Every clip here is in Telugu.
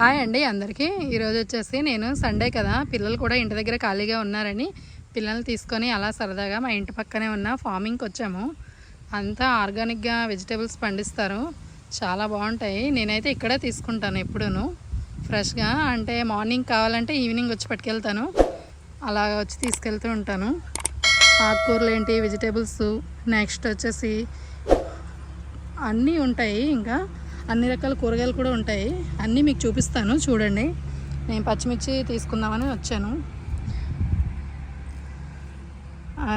హాయ్ అండి అందరికీ. ఈరోజు వచ్చేసి నేను సండే కదా పిల్లలు కూడా ఇంటి దగ్గర ఖాళీగా ఉన్నారని పిల్లల్ని తీసుకొని అలా సరదాగా మా ఇంటి పక్కనే ఉన్న ఫార్మింగ్కి వచ్చాము. అంతా ఆర్గానిక్గా వెజిటేబుల్స్ పండిస్తారు. చాలా బాగుంటాయి. నేనైతే ఇక్కడే తీసుకుంటాను ఎప్పుడూను. ఫ్రెష్గా అంటే మార్నింగ్ కావాలంటే ఈవినింగ్ వచ్చి పట్టుకెళ్తాను. అలా వచ్చి తీసుకెళ్తూ ఉంటాను. ఆకుకూరలు ఏంటి వెజిటేబుల్స్ నెక్స్ట్ వచ్చేసి అన్నీ ఉంటాయి ఇంకా. అన్ని రకాల కూరగాయలు కూడా ఉంటాయి. అన్నీ మీకు చూపిస్తాను. చూడండి. నేను పచ్చిమిర్చి తీసుకుందామని వచ్చాను.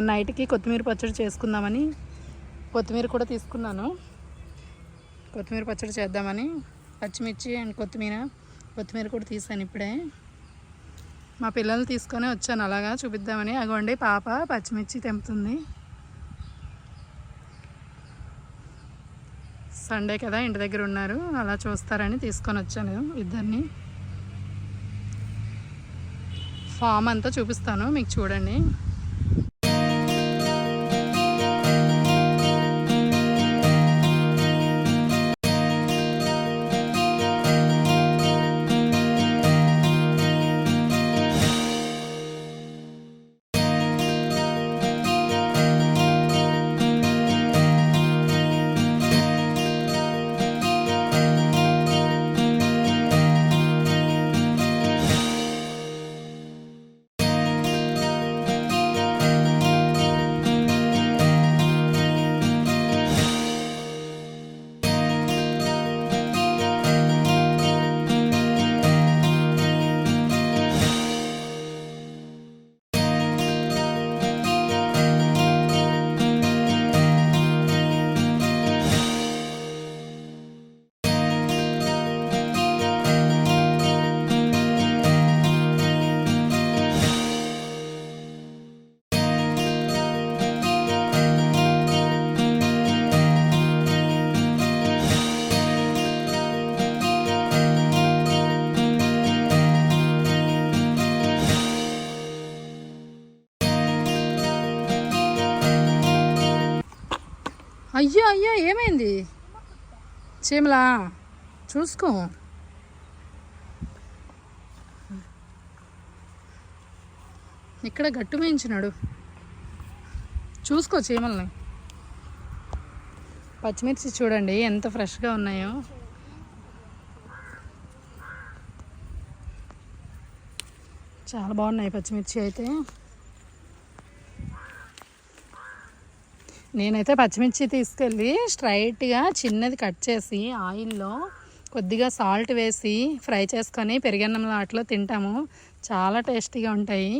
నైట్కి కొత్తిమీర పచ్చడి చేసుకుందామని కొత్తిమీర కూడా తీసుకున్నాను. కొత్తిమీర పచ్చడి చేద్దామని పచ్చిమిర్చి అండ్ కొత్తిమీర కొత్తిమీర కూడా తీసాను ఇప్పుడే. మా పిల్లల్ని తీసుకొని వచ్చాను. అలాగా చూపిద్దామని. అగోండి పాప పచ్చిమిర్చి తెంపుతుంది. సండే కదా ఇంటి దగ్గర ఉన్నారు. అలా చూస్తారని తీసుకొని వచ్చాను ఇద్దరిని. ఫామ్ అంతా చూపిస్తాను మీకు చూడండి. అయ్యో అయ్యో ఏమైంది? చీమలా చూసుకో. ఇక్కడ గట్టుమేయించినాడు చూసుకో చీమల్ని. పచ్చిమిర్చి చూడండి ఎంత ఫ్రెష్గా ఉన్నాయో. చాలా బాగున్నాయి పచ్చిమిర్చి అయితే. నేనైతే పచ్చిమిర్చి తీసుకెళ్ళి స్ట్రైట్గా చిన్నది కట్ చేసి ఆయిల్లో కొద్దిగా సాల్ట్ వేసి ఫ్రై చేసుకొని పెరిగన్నం వాటిలో తింటాము. చాలా టేస్టీగా ఉంటాయి.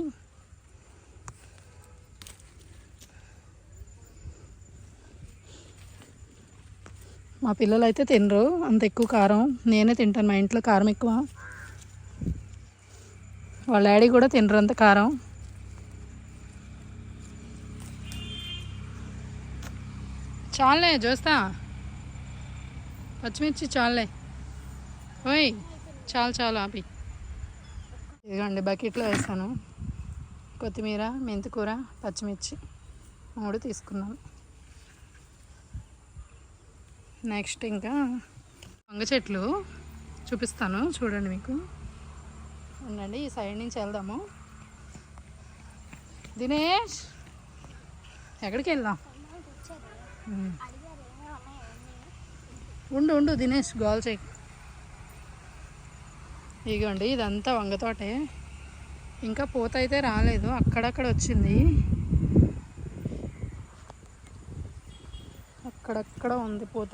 మా పిల్లలు అయితే తినరు. అంత ఎక్కువ కారం. నేనే తింటాను. మా ఇంట్లో కారం ఎక్కువ. వాళ్ళ డాడీ కూడా తినరు అంత కారం. చాలే చూస్తా పచ్చిమిర్చి చాలే ఓయ్ చాలు చాలు ఆపి. ఇదిగోండి బకెట్లో వేసాను. కొత్తిమీర మెంతికూర పచ్చిమిర్చి మూడు తీసుకున్నాను. నెక్స్ట్ ఇంకా వంగ చెట్లు చూపిస్తాను చూడండి మీకు. ఉండండి ఈ సైడ్ నుంచి వెళ్దాము. దినేష్ ఎక్కడికి వెళ్దాం? ఉండు ఉండు దినేష్ గోల్ చేయి. ఇగోండి ఇదంతా వంగ తోటే. ఇంకా పూత అయితే రాలేదు అక్కడక్కడ వచ్చింది. అక్కడక్కడ ఉంది పూత.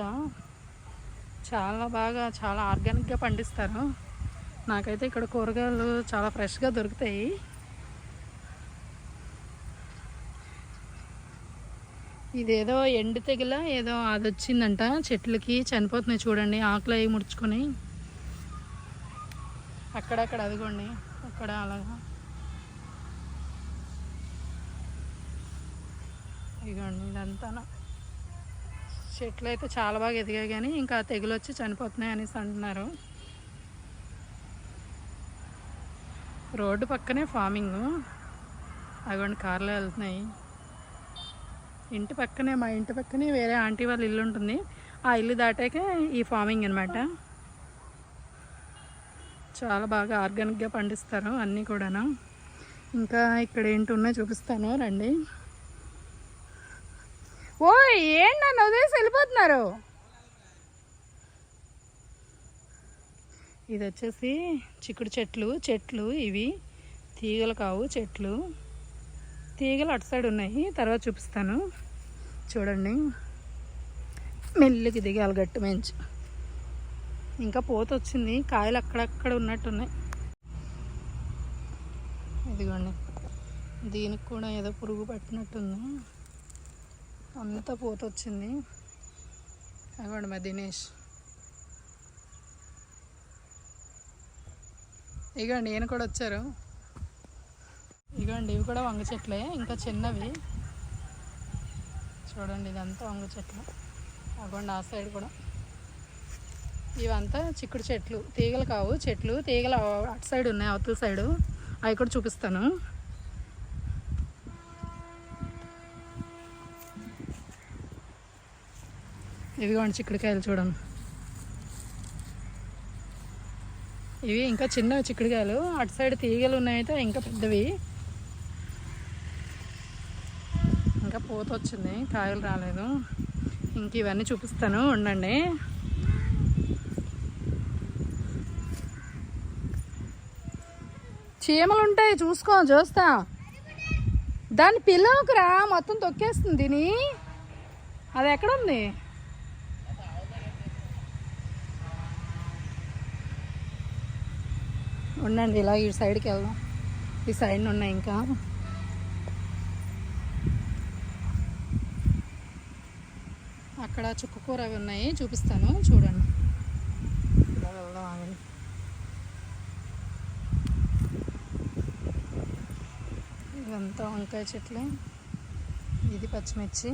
చాలా బాగా చాలా ఆర్గానిక్గా పండిస్తారు. నాకైతే ఇక్కడ కూరగాయలు చాలా ఫ్రెష్గా దొరుకుతాయి. ఇదేదో ఎండు తెగిల ఏదో అది వచ్చిందంట చెట్లకి చనిపోతున్నాయి చూడండి. ఆకులు అవి ముడుచుకొని. అక్కడక్కడ అదిగోండి. అక్కడ అలాగా. ఇదిగోండి ఇదంతా చెట్లు అయితే చాలా బాగా ఎదిగాయి కానీ ఇంకా తెగులు వచ్చి చనిపోతున్నాయి అనేసి అంటున్నారు. రోడ్డు పక్కనే ఫార్మింగ్. అదిగోండి కార్లో వెళ్తున్నాయి. ఇంటి పక్కనే మా ఇంటి పక్కనే వేరే ఆంటీ వాళ్ళ ఇల్లు ఉంటుంది. ఆ ఇల్లు దాటాక ఈ ఫార్మింగ్ అనమాట చాలా బాగా ఆర్గానిక్గా పండిస్తారు అన్నీ కూడాను. ఇంకా ఇక్కడ ఏంటి ఉన్నాయో చూపిస్తాను రండి. ఓ ఏంటి నన్ను వదిలేసి వెళ్ళిపోతున్నారు? ఇది వచ్చేసి చిక్కుడు చెట్లు చెట్లు ఇవి తీగలు కావు చెట్లు. తీగలు అటు సైడ్ ఉన్నాయి. తర్వాత చూపిస్తాను. చూడండి. మెల్లికి దిగాలి గట్టు మంచి. ఇంకా పోత వచ్చింది. కాయలు అక్కడక్కడ ఉన్నట్టున్నాయి. ఇదిగోండి. దీనికి కూడా ఏదో పురుగు పట్టినట్టుంది. అంతా పోత వచ్చింది. అవ్వండి మా దినేష్. ఇగోండి ఈయన కూడా వచ్చారు. ఇదిగోండి ఇవి కూడా వంగ చెట్లే ఇంకా చిన్నవి. చూడండి ఇదంతా వంగ చెట్లు. అగోండి ఆ సైడ్ కూడా. ఇవంతా చిక్కుడు చెట్లు తీగలు కావు చెట్లు తీగలు అటు సైడ్ ఉన్నాయి అవతల సైడు. అవి కూడా చూపిస్తాను. ఇదిగోండి చిక్కుడుకాయలు చూడండి. ఇవి ఇంకా చిన్నవి చిక్కుడుకాయలు. అటు సైడ్ తీగలు ఉన్నాయితే ఇంకా పెద్దవి ఇంకా పూత వచ్చింది కాయలు రాలేదు. ఇంక ఇవన్నీ చూపిస్తాను. ఉండండి. చీమలు ఉంటాయి చూసుకో చూస్తా దాన్ని పిల్లవకురా మొత్తం తొక్కేస్తుంది దీని. అది ఎక్కడుంది? ఉండండి ఇలా ఈ సైడ్కి వెళ్దాం. ఈ సైడ్ ఉన్నాయి ఇంకా. అక్కడ చుక్కకూర అవి ఉన్నాయి చూపిస్తాను చూడండి. వెళ్దాం ఇదంతా వంకాయ చెట్లు. ఇది పచ్చిమిర్చి.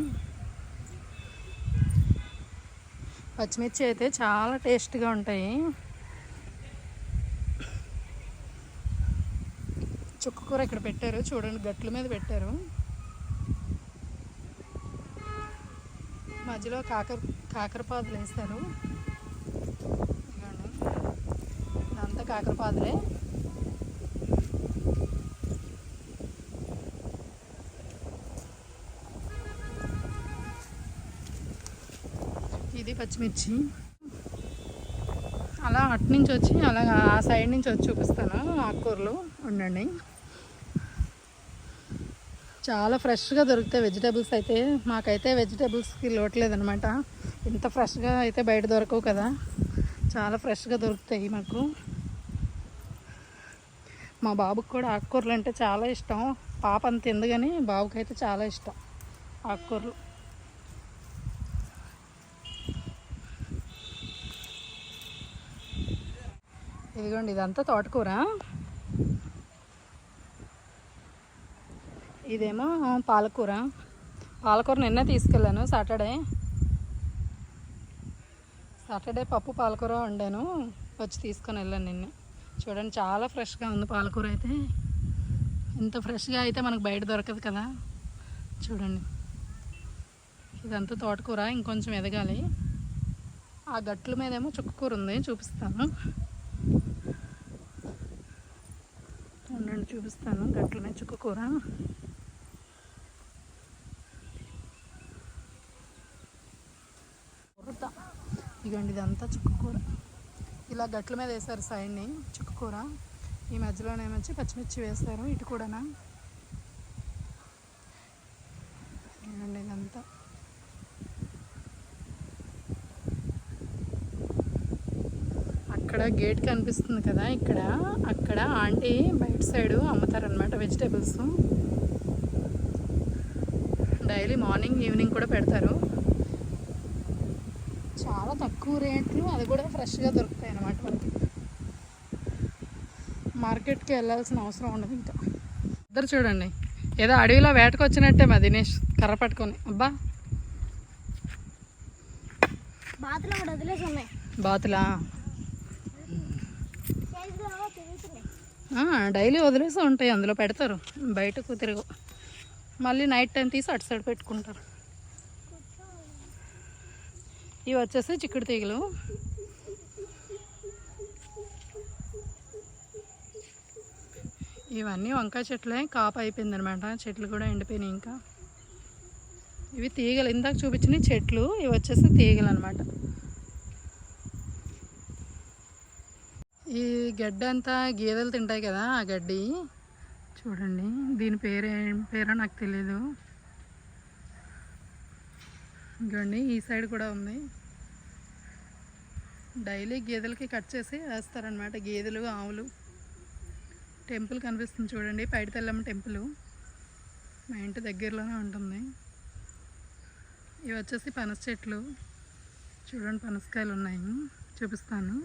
పచ్చిమిర్చి అయితే చాలా టేస్ట్గా ఉంటాయి. చుక్కకూర ఇక్కడ పెట్టారు చూడండి గట్ల మీద పెట్టారు. మధ్యలో కాకర కాకరపాదులు వేస్తారు ఇదంతా కాకరపాదులే. ఇది పచ్చిమిర్చి. అలా అటు నుంచి వచ్చి అలా ఆ సైడ్ నుంచి వచ్చి చూపిస్తాను ఆకుకూరలు. ఉండండి. చాలా ఫ్రెష్గా దొరుకుతాయి వెజిటేబుల్స్ అయితే మాకైతే వెజిటేబుల్స్కి లోట్లేదనమాట ఇంత ఫ్రెష్గా అయితే బయట దొరకవు కదా. చాలా ఫ్రెష్గా దొరుకుతాయి మాకు. మా బాబుకి కూడా ఆకుకూరలు అంటే చాలా ఇష్టం. పాప అంత ఎందుకని బాబుకి అయితే చాలా ఇష్టం ఆకుకూరలు. ఇదిగోండి ఇదంతా తోటకూర. ఇదేమో పాలకూర. పాలకూర నిన్నే తీసుకెళ్ళాను సాటర్డే. సాటర్డే పప్పు పాలకూర వండాను వచ్చి తీసుకొని వెళ్ళాను నిన్న. చూడండి చాలా ఫ్రెష్గా ఉంది పాలకూర అయితే. ఇంత ఫ్రెష్గా అయితే మనకు బయట దొరకదు కదా. చూడండి. ఇదంతా తోటకూర ఇంకొంచెం ఎదగాలి. ఆ గట్ల మీదేమో చుక్కకూర ఉంది చూపిస్తాను. ఉండండి చూపిస్తాను గట్ల మీద చుక్కకూర ఇదిగోండి ఇదంతా చుక్కకూర ఇలా గట్ల మీద వేశారు సైడ్ని చుక్కకూర ఈ మధ్యలోనేమొచ్చి పచ్చిమిర్చి వేస్తారు ఇటు కూడానా. ఇదిగోండి ఇదంతా. అక్కడ గేట్ కనిపిస్తుంది కదా ఇక్కడ. అక్కడ ఆంటీ బయట సైడ్ అమ్ముతారనమాట వెజిటేబుల్స్. డైలీ మార్నింగ్ ఈవినింగ్ కూడా పెడతారు. చాలా తక్కువ రేట్లు అది కూడా ఫ్రెష్గా దొరుకుతాయి అన్నమాట మనకి. మార్కెట్కి వెళ్ళాల్సిన అవసరం ఉండదు ఇంకా. ఇద్దరు చూడండి ఏదో అడవిలో వేటకు వచ్చినట్టే మా దినేష్ కర్ర పట్టుకొని. అబ్బా! బాతులు డైలీ వదిలేసి ఉంటాయి అందులో పెడతారు. బయటకు తిరుగు. మళ్ళీ నైట్ టైం తీసి అటు సైడ్ పెట్టుకుంటారు. ఇవి వచ్చేసి చిక్కుడు తీగలు. ఇవన్నీ వంకాయ చెట్లే కాపు అయిపోయింది అనమాట చెట్లు కూడా ఎండిపోయినాయి ఇంకా. ఇవి తీగలు. ఇందాక చూపించిన చెట్లు ఇవి వచ్చేసి తీగలు అనమాట ఈ గడ్డి అంతా గేదెలు తింటాయి కదా ఆ గడ్డి. చూడండి దీని పేరే పేరో నాకు తెలియదు ఇంకోండి ఈ సైడ్ కూడా ఉంది. డైలీ గేదెలకి కట్ చేసి వేస్తారనమాట గేదెలు ఆవులు. టెంపుల్ కనిపిస్తుంది చూడండి పైడితెల్లమ్మ టెంపుల్. మా ఇంటి దగ్గరలోనే ఉంటుంది. ఇవి వచ్చేసి పనస చెట్లు. చూడండి పనసకాయలు ఉన్నాయి. చూపిస్తాను.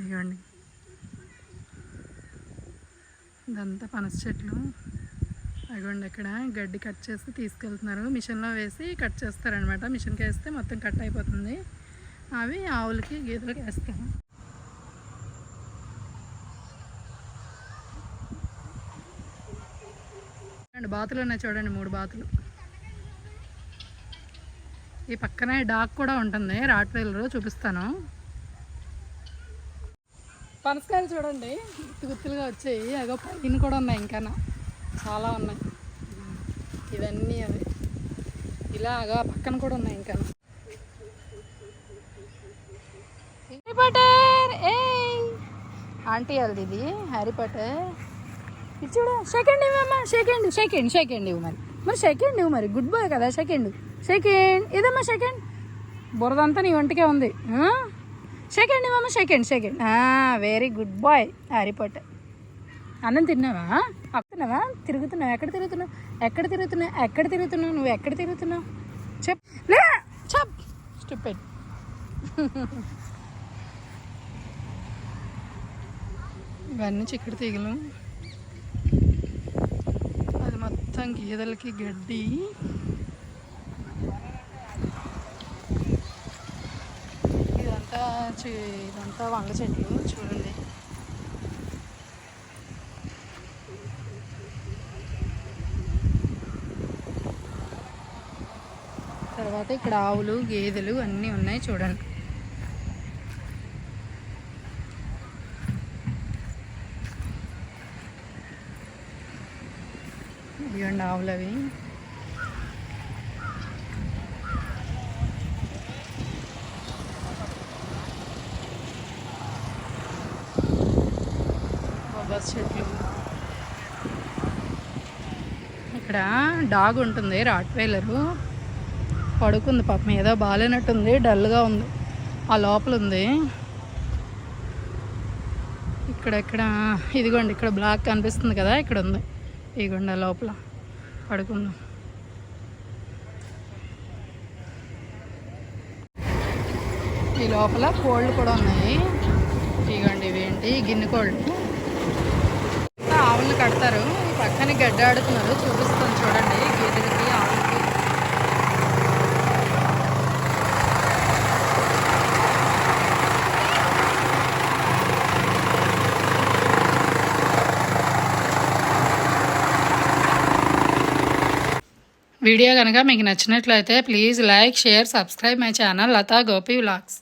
ఇవ్వండి ఇదంతా పనస చెట్లు. అదిగోండి ఇక్కడ గడ్డి కట్ చేసి తీసుకెళ్తున్నారు. మిషన్లో వేసి కట్ చేస్తారనమాట. మిషన్కి వేస్తే మొత్తం కట్ అయిపోతుంది. అవి ఆవులకి గీతలకి వేస్తాము. అండ్ బాతులు ఉన్నాయి చూడండి మూడు బాతులు. ఈ పక్కనే డాక్ కూడా ఉంటుంది. రాట్వేలరు చూపిస్తాను. పనసకాయలు చూడండి గుత్తి గుత్తులుగా వచ్చాయి. అగో పైన కూడా ఉన్నాయి ఇంకా చాలా ఉన్నాయి. ఇవన్నీ అవి. ఇలాగా పక్కన కూడా ఉన్నాయి ఇంకా. హ్యారీ పాటర్ ఏ ఆంటీ వాళ్ళది ఇది హ్యారీ పాటర్ ఇది చూడ సెకండ్ ఇవ్వమ్మా సెకండ్ సెకండ్ సెకండ్ ఇవ్వు మరి. మరి సెకండ్ ఇవ్వు మరి. గుడ్ బాయ్ కదా సెకండ్ సెకండ్ ఇదమ్మా సెకండ్ బురదంతా నీ ఒంటికే ఉంది. సెకండ్ ఇవ్వమ్మా second second very good boy Harry Potter అన్నం తిన్నావా? తిరుగుతున్నావా? తిరుగుతున్నావు? ఎక్కడ తిరుగుతున్నావు? ఎక్కడ తిరుగుతున్నావు? ఎక్కడ తిరుగుతున్నావు? నువ్వు ఎక్కడ తిరుగుతున్నావు? చెప్ లే! చెప్ స్టూపెడ్ ఇవన్నీ చిక్కడి తీగలు. అది మొత్తం గేదెలకి గడ్డి. ఇదంతా ఇదంతా వంగ చెట్లు. చూడండి. తర్వాత ఇక్కడ ఆవులు గేదెలు అన్నీ ఉన్నాయి చూడండి. ఇవ్వండి ఆవులు అవి. చెట్లు. ఇక్కడ డాగ్ ఉంటుంది రాట్వేలరు. పడుకుంది పాపం ఏదో బాగాలేనట్టుంది డల్గా ఉంది. ఆ లోపల ఉంది. ఇక్కడ ఇక్కడ ఇదిగోండి ఇక్కడ బ్లాక్ కనిపిస్తుంది కదా ఇక్కడ ఉంది. ఇదిగోండి ఆ లోపల పడుకుందాం. ఈ లోపల కోళ్ళు కూడా ఉన్నాయి. ఇదిగోండి ఇవేంటి? గిన్నె కోళ్ళు. ఆవులను కడతారు. పక్కన గడ్డ ఆడుతున్నారు. చూపిస్తాను చూడండి గేదెలకి ఆవులకి వీడియో కనుక మీకు నచ్చినట్లయితే please like share subscribe my channel Latha Gopi vlogs.